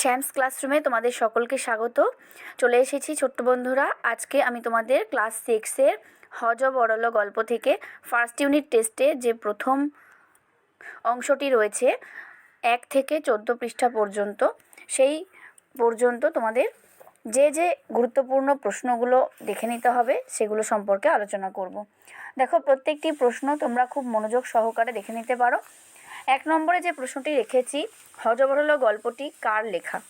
শ্যামস ক্লাসরুমে তোমাদের সকলকে স্বাগত। চলে এসেছি ছোট্ট বন্ধুরা, আজকে আমি তোমাদের ক্লাস সিক্সের হজ বড়ল গল্প থেকে ফার্স্ট ইউনিট টেস্টে যে প্রথম অংশটি রয়েছে, এক থেকে চোদ্দ পৃষ্ঠা পর্যন্ত, সেই পর্যন্ত তোমাদের যে যে গুরুত্বপূর্ণ প্রশ্নগুলো দেখে নিতে হবে, সেগুলো সম্পর্কে আলোচনা করব। দেখো, প্রত্যেকটি প্রশ্ন তোমরা খুব মনোযোগ সহকারে দেখে নিতে পারো। এক নম্বরে যে প্রশ্নটি রেখেছি হজবরল গল্পটি কার লেখা?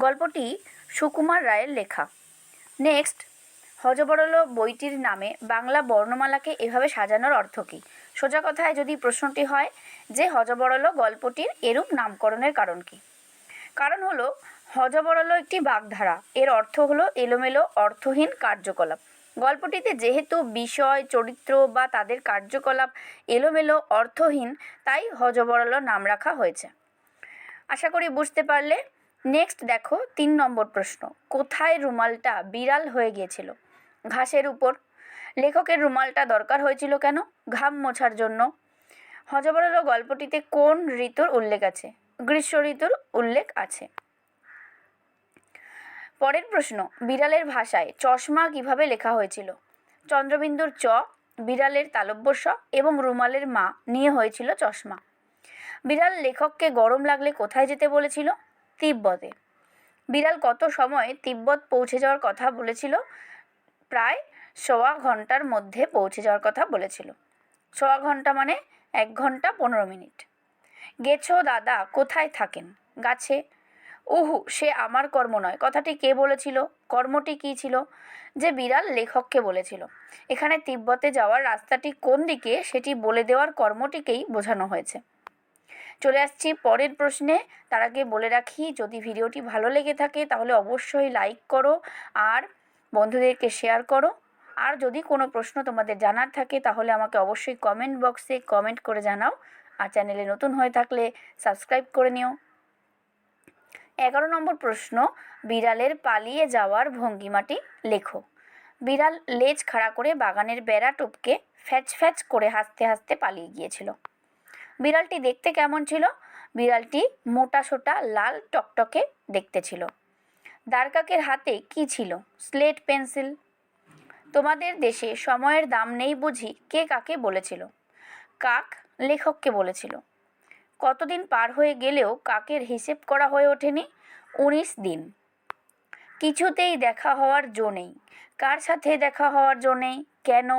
গল্পটি সুকুমার রায়ের লেখা। নেক্সট হজবরল বইটির নামে বাংলা বর্ণমালাকে এভাবে সাজানোর অর্থ কী? সোজা কথায় যদি প্রশ্নটি হয় যে হজবরল গল্পটির এরূপ নামকরণের কারণ কী? কারণ হলো হজবরল একটি বাগধারা। এর অর্থ হলো এলোমেলো, অর্থহীন কার্যকলাপ। গল্পটিতে যেহেতু বিষয়, চরিত্র বা তাদের কার্যকলাপ এলোমেলো, অর্থহীন, তাই হজবরল নাম রাখা হয়েছে। আশা করি বুঝতে পারলে। নেক্সট দেখো, তিন নম্বর প্রশ্ন। কোথায় রুমালটা বিড়াল হয়ে গিয়েছিল? ঘাসের উপর। লেখকের রুমালটা দরকার হয়েছিল কেন? ঘাম মোছার জন্য। হজবরল গল্পটিতে কোন ঋতুর উল্লেখ আছে? গ্রীষ্ম ঋতুর উল্লেখ আছে। পরের প্রশ্ন, বিড়ালের ভাষায় চশমা কীভাবে লেখা হয়েছিল? চন্দ্রবিন্দুর চ, বিড়ালের তালব্য এবং রুমালের মা নিয়ে হয়েছিল চশমা। বিড়াল লেখককে গরম লাগলে কোথায় যেতে বলেছিল? তিব্বতে। বিড়াল কত সময় তিব্বত পৌঁছে যাওয়ার কথা বলেছিল? প্রায় সোয়া ঘণ্টার মধ্যে পৌঁছে যাওয়ার কথা বলেছিল। সোয়া ঘণ্টা মানে এক ঘণ্টা পনেরো মিনিট। গেছো দাদা, কোথায় থাকেন? গাছে উহু সে আমার কর্ম নয়। কথাটি কে বলেছিল? কর্মটি কী ছিল? যে বিড়াল লেখককে বলেছিল। এখানে তিব্বতে যাওয়ার রাস্তাটি কোন দিকে সেটি বলে দেওয়ার কর্মটিকেই বোঝানো হয়েছে। চলে আসছি পরের প্রশ্নে। তার আগে বলে রাখি, যদি ভিডিওটি ভালো লেগে থাকে তাহলে অবশ্যই লাইক করো আর বন্ধুদেরকে শেয়ার করো। আর যদি কোনো প্রশ্ন তোমাদের জানার থাকে তাহলে আমাকে অবশ্যই কমেন্ট বক্সে কমেন্ট করে জানাও। আর চ্যানেলে নতুন হয়ে থাকলে সাবস্ক্রাইব করে নিও। এগারো নম্বর প্রশ্ন, বিড়ালের পালিয়ে যাওয়ার ভঙ্গিমাটি লেখো। বিড়াল লেজ খাড়া করে বাগানের বেড়া টপকে ফ্যাচ ফ্যাচ করে হাসতে হাসতে পালিয়ে গিয়েছিল। বিড়ালটি দেখতে কেমন ছিল? বিড়ালটি মোটা সোটা, লাল টকটকে দেখতে ছিল। দ্বারকাকের হাতে কি ছিল? Slate pencil. তোমাদের দেশে সময়ের দাম নেই বুঝি কে কাকে বলেছিল? কাক লেখককে বলেছিল। কতদিন পার হয়ে গেলেও কাকের হিসেব করা হয়ে ওঠেনি? উনিশ দিন। কিছুতেই দেখা হওয়ার জো নেই। কার সাথে দেখা হওয়ার জো নেই? কেন?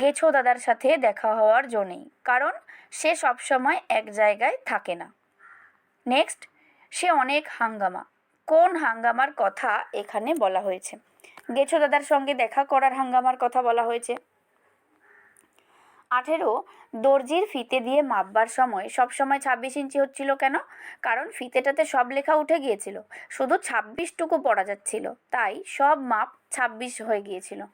গেছো দাদার সাথে দেখা হওয়ার জো নেই। কারণ সে সবসময় এক জায়গায় থাকে না। নেক্সট, সে অনেক হাঙ্গামা। কোন হাঙ্গামার কথা এখানে বলা হয়েছে? গেছো দাদার সঙ্গে দেখা করার হাঙ্গামার কথা বলা হয়েছে। আঠেরো দর্জির ফিতে দিয়ে মাপবার সময়, সব সময় ছাব্বিশ ইঞ্চি হচ্ছিল কেন? কারণ ফিতেটাতে সব লেখা উঠে গিয়েছিল, শুধু ছাব্বিশটুকু পড়া যাচ্ছিল, তাই সব মাপ ছাব্বিশ হয়ে গিয়েছিল।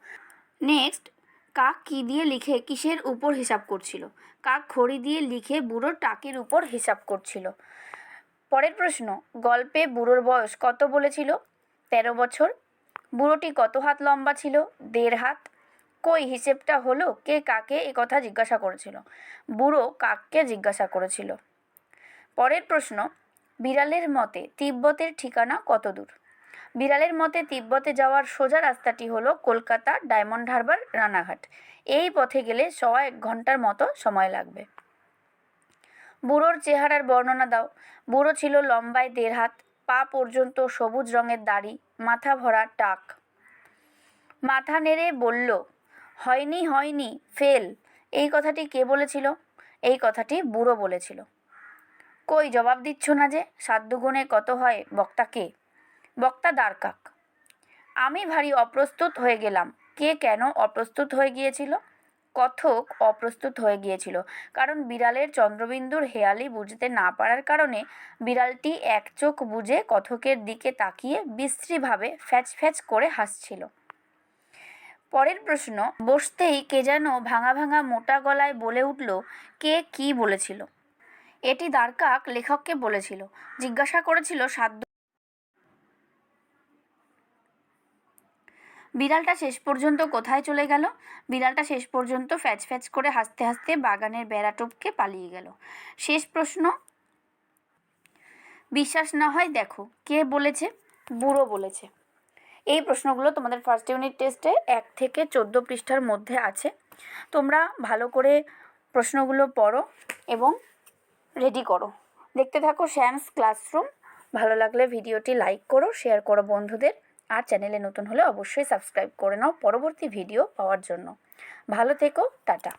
নেক্সট, কাক কী দিয়ে লিখে কিসের উপর হিসাব করছিল? কাক খড়ি দিয়ে লিখে বুড়োর টাকের উপর হিসাব করছিল। পরের প্রশ্ন, গল্পে বুড়োর বয়স কত বলেছিল? তেরো বছর। বুড়োটি কত হাত লম্বা ছিল? দেড় হাত। কই হিসেবটা হলো? কে কাকে এ কথা জিজ্ঞাসা করেছিল? বুড়ো কাককে জিজ্ঞাসা করেছিল। পরের প্রশ্ন, বিড়ালের মতে তিব্বতের ঠিকানা কত দূর বিড়ালের মতে তিব্বতে যাওয়ার সোজা রাস্তাটি হলো কলকাতা, ডায়মন্ড হারবার, রানাঘাট। এই পথে গেলে শ এক ঘণ্টার মতো সময় লাগবে। বুড়োর চেহারার বর্ণনা দাও। বুড়ো ছিল লম্বায় দেড় হাত, পা পর্যন্ত সবুজ রঙের দাড়ি, মাথা ভরা টাক। মাথা নেড়ে বলল হয়নি হয়নি, ফেল। এই কথাটি কে বলেছিল? এই কথাটি বুড়ো বলেছিল। কই জবাব দিচ্ছ না যে সাত দুগুণে কত হয় বক্তা কে? বক্তা দ্বারকাক। আমি ভারী অপ্রস্তুত হয়ে গেলাম। কে কেন অপ্রস্তুত হয়ে গিয়েছিল? কথক অপ্রস্তুত হয়ে গিয়েছিল। কারণ বিড়ালের চন্দ্রবিন্দুর হেয়ালি বুঝতে না পারার কারণে বিড়ালটি এক চোখ বুঝে কথকের দিকে তাকিয়ে বিশ্রীভাবে ফ্যাচ ফ্যাচ করে হাসছিল। পরের প্রশ্ন, বসতেই কে যেন ভাঙা ভাঙা মোটা গলায় বলে উঠল, কে কি বলেছিল? এটি দ্বারকাক লেখককে বলেছিল, জিজ্ঞাসা করেছিল সাধ্য বিড়ালটা শেষ পর্যন্ত কোথায় চলে গেল? বিড়ালটা শেষ পর্যন্ত ফ্যাচ ফ্যাচ করে হাসতে হাসতে বাগানের বেড়া টপকে পালিয়ে গেল। শেষ প্রশ্ন, বিশ্বাস না হয় দেখো, কে বলেছে? বুড়ো বলেছে। এই প্রশ্নগুলো তোমাদের ফার্স্ট ইউনিট টেস্টে এক থেকে চোদ্দ পৃষ্ঠার মধ্যে আছে। তোমরা ভালো করে প্রশ্নগুলো পড়ো এবং রেডি করো। দেখতে থাকো শ্যামস ক্লাসরুম ভালো লাগলে ভিডিওটি লাইক করো শেয়ার করো বন্ধুদের। আর চ্যানেলে নতুন হলে অবশ্যই সাবস্ক্রাইব করে নাও পরবর্তী ভিডিও পাওয়ার জন্য। ভালো থেকো, টাটা।